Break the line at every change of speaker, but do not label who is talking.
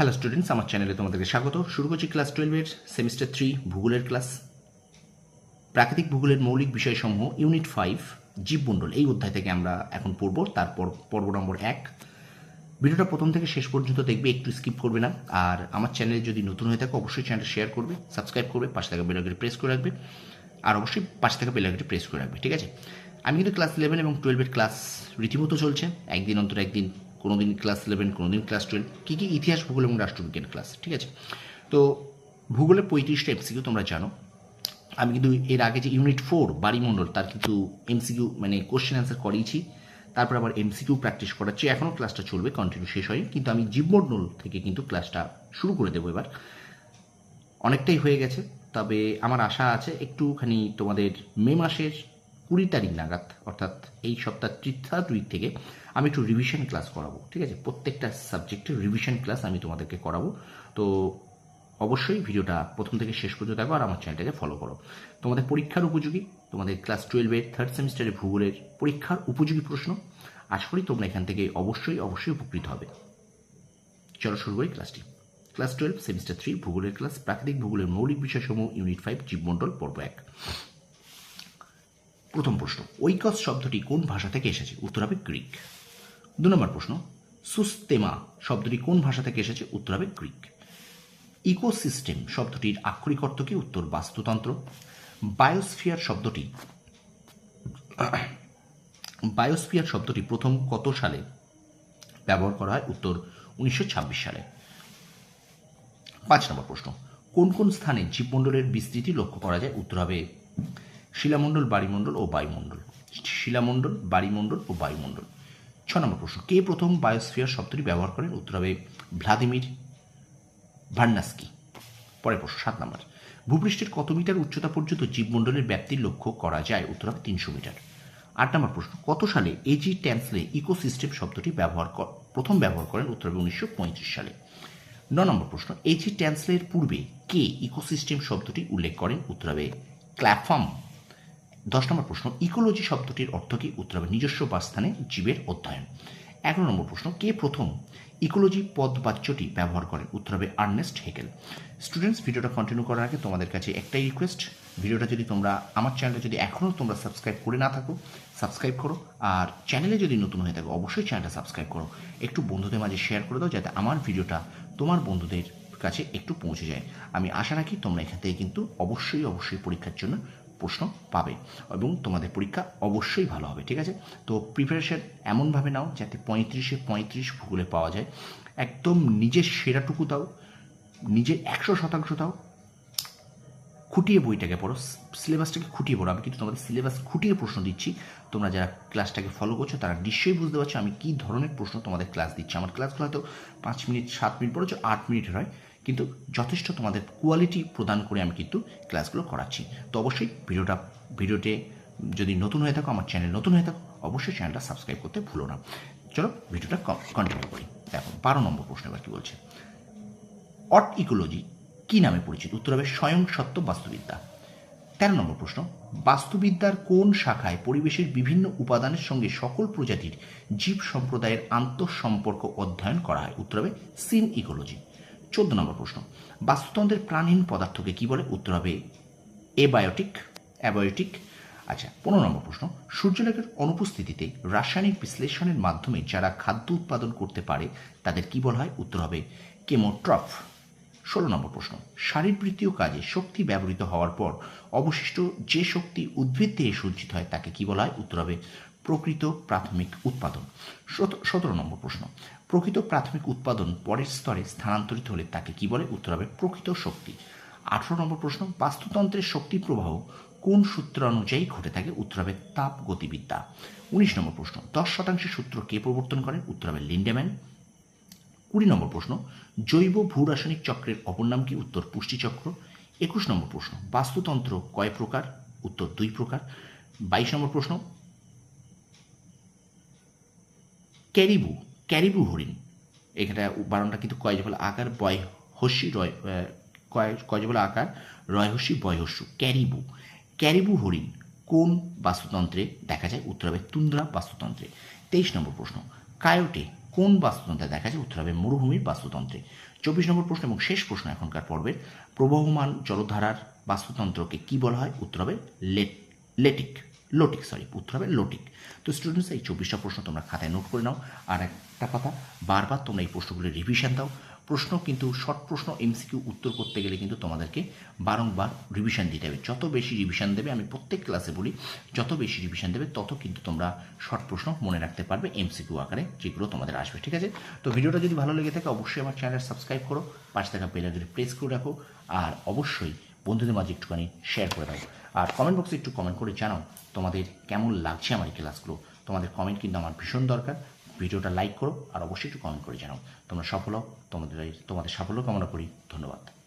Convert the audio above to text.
Hello students আমার চ্যানেলে তোমাদেরকে স্বাগত। শুরু করছি ক্লাস টুয়েলভের সেমিস্টার থ্রি ভূগোলের ক্লাস প্রাকৃতিক ভূগোলের মৌলিক বিষয়সমূহ ইউনিট ফাইভ জীবমণ্ডল এই অধ্যায় থেকে আমরা এখন পড়ব। তারপর পর্ব নম্বর এক। ভিডিওটা প্রথম থেকে শেষ পর্যন্ত দেখবে, একটু স্কিপ করবে না। আর আমার চ্যানেলে যদি নতুন হয়ে থাকে, অবশ্যই চ্যানেলটা শেয়ার করবে সাবস্ক্রাইব করবে, পাশে থাকা বেলাগেটি প্রেস করে রাখবে। আর অবশ্যই পাশে থাকা বেলাগেটি প্রেস করে রাখবে, ঠিক আছে? আমি কিন্তু ক্লাস ইলেভেন এবং টুয়েলভের ক্লাস রীতিমতো চলছে। একদিন অন্তর একদিন কোনো দিন ক্লাস ইলেভেন কোনো দিন ক্লাস টুয়েলভ কী কী ইতিহাস, ভূগোল এবং রাষ্ট্রবিজ্ঞান ক্লাস ঠিক আছে? তো ভূগোলের পঁয়ত্রিশটা এমসিকিউ তোমরা জানো। আমি কিন্তু এর আগে যে ইউনিট ফোর বাড়িমণ্ডল তার কিন্তু এমসিকিউ মানে কোশ্চেন অ্যান্সার করিয়েছি তারপর আবার এমসিকিউ প্র্যাকটিস করাচ্ছি। এখনও ক্লাসটা চলবে কন্টিনিউ শেষ হয়নি। কিন্তু আমি জীবমণ্ডল থেকে কিন্তু ক্লাসটা শুরু করে দেবো এবার। অনেকটাই হয়ে গেছে, তবে আমার আশা আছে একটুখানি তোমাদের মে মাসের কুড়ি তারিখ নাগাদ, অর্থাৎ এই সপ্তাহ তৃতীয় উইক থেকে আমি একটু রিভিশন ক্লাস করাবো, ঠিক আছে? প্রত্যেকটা সাবজেক্টের রিভিশন ক্লাস আমি তোমাদেরকে করাবো। তো অবশ্যই ভিডিওটা প্রথম থেকে শেষ পর্যন্ত দেখো আর আমার চ্যানেলটাকে ফলো করো। তোমাদের পরীক্ষার উপযোগী, তোমাদের ক্লাস টুয়েলভের থার্ড সেমিস্টারের ভূগোলের পরীক্ষার উপযোগী প্রশ্ন। আশা করি তোমরা এখান থেকে অবশ্যই অবশ্যই উপকৃত হবে। চলো শুরু করি ক্লাসটি ক্লাস টুয়েলভ সেমিস্টার থ্রি ভূগোলের ক্লাস প্রাকৃতিক ভূগোলের মৌলিক বিষয়সমূহ ইউনিট ফাইভ জীবমণ্ডল, পর্ব এক। প্রথম প্রশ্ন, ঐকস শব্দটি কোন ভাষা থেকে এসেছে? উত্তর হবে গ্রিক। দু নম্বর প্রশ্ন, সুস্তেমা শব্দটি কোন ভাষা থেকে এসেছে? উত্তর হবে গ্রিক। ইকোসিস্টেম শব্দটির আক্ষরিক অর্থ কি? উত্তর বাস্তুতন্ত্র। বায়োস্ফিয়ার শব্দটি বায়োস্ফিয়ার শব্দটি প্রথম কত সালে ব্যবহার করা হয়? উত্তর উনিশশো ছাব্বিশ সালে। পাঁচ নম্বর প্রশ্ন, কোন কোন স্থানে জীবমণ্ডলের বিস্তৃতি লক্ষ্য করা যায়? উত্তর হবে শিলামণ্ডল বায়ুমণ্ডল ও বায়ুমণ্ডল। শিলামণ্ডল বায়ুমণ্ডল ও বায়ুমণ্ডল। ছ নম্বর প্রশ্ন, কে প্রথম বায়োস্ফিয়ার শব্দটি ব্যবহার করেন? উত্তর হবে ভ্লাদিমির ভার্নাস্কি। পরের প্রশ্ন, সাত নম্বর, ভূপৃষ্ঠের কত মিটার উচ্চতা পর্যন্ত জীবমণ্ডলের ব্যাপ্তির লক্ষ্য করা যায়? উত্তর হবে তিনশো মিটার। আট নম্বর প্রশ্ন, কত সালে এজি ট্যান্সলে ইকোসিস্টেম শব্দটি ব্যবহার প্রথম ব্যবহার করেন? উত্তর হবে উনিশশো পঁয়ত্রিশ সালে। ন নম্বর প্রশ্ন এজি ট্যান্সলের পূর্বে কে ইকোসিস্টেম শব্দটি উল্লেখ করেন? উত্তর হবে ক্ল্যাফাম। দশ নম্বর প্রশ্ন, ইকোলজি শব্দটির অর্থ কি? উত্তর হবে নিজস্ব বাসস্থানে জীবের অধ্যয়ন। এগারো নম্বর প্রশ্ন, কে প্রথম ইকোলজি পদ বাচ্যটি ব্যবহার করেন উত্তর হবে আর্নেস্ট হেকেল। স্টুডেন্টস ভিডিওটা কন্টিনিউ করার আগে তোমাদের কাছে একটাই রিকোয়েস্ট ভিডিওটা যদি তোমরা, আমার চ্যানেলটা যদি এখনও তোমরা সাবস্ক্রাইব করে না থাকো সাবস্ক্রাইব করো। আর চ্যানেলে যদি নতুন হয়ে থাকো, অবশ্যই চ্যানেলটা সাবস্ক্রাইব করো। একটু বন্ধুদের মাঝে শেয়ার করে দাও, যাতে আমার ভিডিওটা তোমার বন্ধুদের কাছে একটু পৌঁছে যায়। আমি আশা রাখি তোমরা এখান থেকে কিন্তু অবশ্যই অবশ্যই পরীক্ষার জন্য প্রশ্ন পাবে এবং তোমাদের পরীক্ষা অবশ্যই ভালো হবে, ঠিক আছে? তো প্রিপারেশন এমনভাবে নাও যাতে পঁয়ত্রিশে পঁয়ত্রিশ ভূগোলে পাওয়া যায়। একদম নিজের সেরাটুকু দাও, নিজের একশো শতাংশ দাও খুঁটিয়ে বইটাকে পড়ো সিলেবাসটাকে খুঁটিয়ে পড়ো। আমি কিন্তু তোমাদের সিলেবাস খুঁটিয়ে প্রশ্ন দিচ্ছি। তোমরা যারা ক্লাসটাকে ফলো করছ, তারা নিশ্চয়ই বুঝতে পারছ আমি কী ধরনের প্রশ্ন তোমাদের ক্লাস দিচ্ছি। আমার ক্লাসগুলো হয়তো পাঁচ মিনিট, সাত মিনিট পড়েছো, আট মিনিটের হয় কিন্তু যথেষ্ট তোমাদের কোয়ালিটি প্রদান করে আমি কিন্তু ক্লাসগুলো করাচ্ছি। তো অবশ্যই ভিডিওটা, ভিডিওতে যদি নতুন হয়ে থাকো, আমার চ্যানেল নতুন হয়ে থাকো, অবশ্যই চ্যানেলটা সাবস্ক্রাইব করতে ভুলো না। চলো ভিডিওটা কন্টিনিউ করি। দেখো, বারো নম্বর প্রশ্ন এবার কী বলছে? অট ইকোলজি কি নামে পরিচিত? উত্তর হবে স্বয়ং সত্য বাস্তুবিদ্যা। তেরো নম্বর প্রশ্ন, বাস্তুবিদ্যার কোন শাখায় পরিবেশের বিভিন্ন উপাদানের সঙ্গে সকল প্রজাতির জীব সম্প্রদায়ের আন্তঃসম্পর্ক অধ্যয়ন করা হয়? উত্তর হবে সিন ইকোলজি। চোদ্দ নম্বর প্রশ্ন, বাস্তুতন্ত্রের প্রাণহীন পদার্থকে কি বলে? উত্তর হবে এবায়োটিক, অ্যাবায়োটিক। আচ্ছা পনেরো নম্বর প্রশ্ন, সূর্যালোকের অনুপস্থিতিতে রাসায়নিক বিশ্লেষণের মাধ্যমে যারা খাদ্য উৎপাদন করতে পারে, তাদের কি বলা হয়? উত্তর হবে কেমোট্রফ। ষোলো নম্বর প্রশ্ন। শারীরবৃত্তীয় কাজে শক্তি ব্যবহৃত হওয়ার পর অবশিষ্ট যে শক্তি উদ্ভিদ থেকে সঞ্চিত হয় তাকে কি বলা হয়? উত্তর হবে প্রকৃত প্রাথমিক উৎপাদন। সতেরো নম্বর প্রশ্ন। প্রকৃত প্রাথমিক উৎপাদন পরের স্তরে স্থানান্তরিত হলে তাকে কি বলে? উত্তর হবে প্রকৃত শক্তি। আঠারো নম্বর প্রশ্ন, বাস্তুতন্ত্রের শক্তি প্রবাহ কোন সূত্র অনুযায়ী ঘটে থাকে? উত্তর হবে তাপ গতিবিদ্যা উনিশ নম্বর প্রশ্ন, দশ শতাংশের সূত্র কে প্রবর্তন করে? উত্তর হবে লিন্ডেম্যান। কুড়ি নম্বর প্রশ্ন জৈব ভূরাসায়নিক চক্রের অপর নাম কি? উত্তর পুষ্টিচক্র একুশ নম্বর প্রশ্ন বাস্তুতন্ত্র কয় প্রকার? উত্তর দুই প্রকার। বাইশ নম্বর প্রশ্ন ক্যারিবু ক্যারিবু হরিণ। এখানে বারণটা কিন্তু কয় বলে আকার? বয় হস্যি রয় আহ, কয় কয় বলে আকার? রয় হস্যি বয় হস্যু। ক্যারিবু ক্যারিবু হরিণ কোন বাস্তুতন্ত্রে দেখা যায়? উত্তর হবে তুন্দ্রা বাস্তুতন্ত্রে। তেইশ নম্বর প্রশ্ন কায়োটে কোন বাস্তুতন্ত্রে দেখা যায়, উত্তর হবে মরুভূমির বাস্তুতন্ত্রে। চব্বিশ নম্বর প্রশ্ন এবং শেষ প্রশ্ন এখনকার পর্বের প্রবহমান জলধারার বাস্তুতন্ত্রকে কি বলা হয়? উত্তর হবে লেট লেটিক, লোটিক সরি উত্তর হবে লোটিক। তো স্টুডেন্টস এই চব্বিশটা প্রশ্ন তোমরা খাতায় নোট করে নাও। আর একটা কথা, বারবার তোমরা এই প্রশ্নগুলো রিভিশন দাও। প্রশ্ন কিন্তু, শর্ট প্রশ্ন এমসিকিউ উত্তর করতে গেলে কিন্তু তোমাদেরকে বারংবার রিভিশন দিতে হবে। যত বেশি রিভিশন দেবে, আমি প্রত্যেক ক্লাসে বলি, যত বেশি রিভিশন দেবে, তত কিন্তু তোমরা শর্ট প্রশ্ন মনে রাখতে পারবে এমসিকিউ আকারে যেগুলো তোমাদের আসবে, ঠিক আছে? তো ভিডিওটা যদি ভালো লেগে থাকে, অবশ্যই আমার চ্যানেল সাবস্ক্রাইব করো, পাশে থাকা বেলাগুলি প্রেস করে রাখো, আর অবশ্যই বন্ধুদের মাঝে একটুখানি শেয়ার করে দাও। আর কমেন্ট বক্সে একটু কমেন্ট করে জানাও তোমাদের কেমন লাগছে আমার এই ক্লাসগুলো তোমাদের কমেন্ট কিন্তু আমার ভীষণ দরকার। ভিডিওটা লাইক করো আর অবশ্যই একটু কমেন্ট করে জানাও। তোমরা সফল হও, তোমাদের তোমাদের সাফল্য কামনা করি। ধন্যবাদ।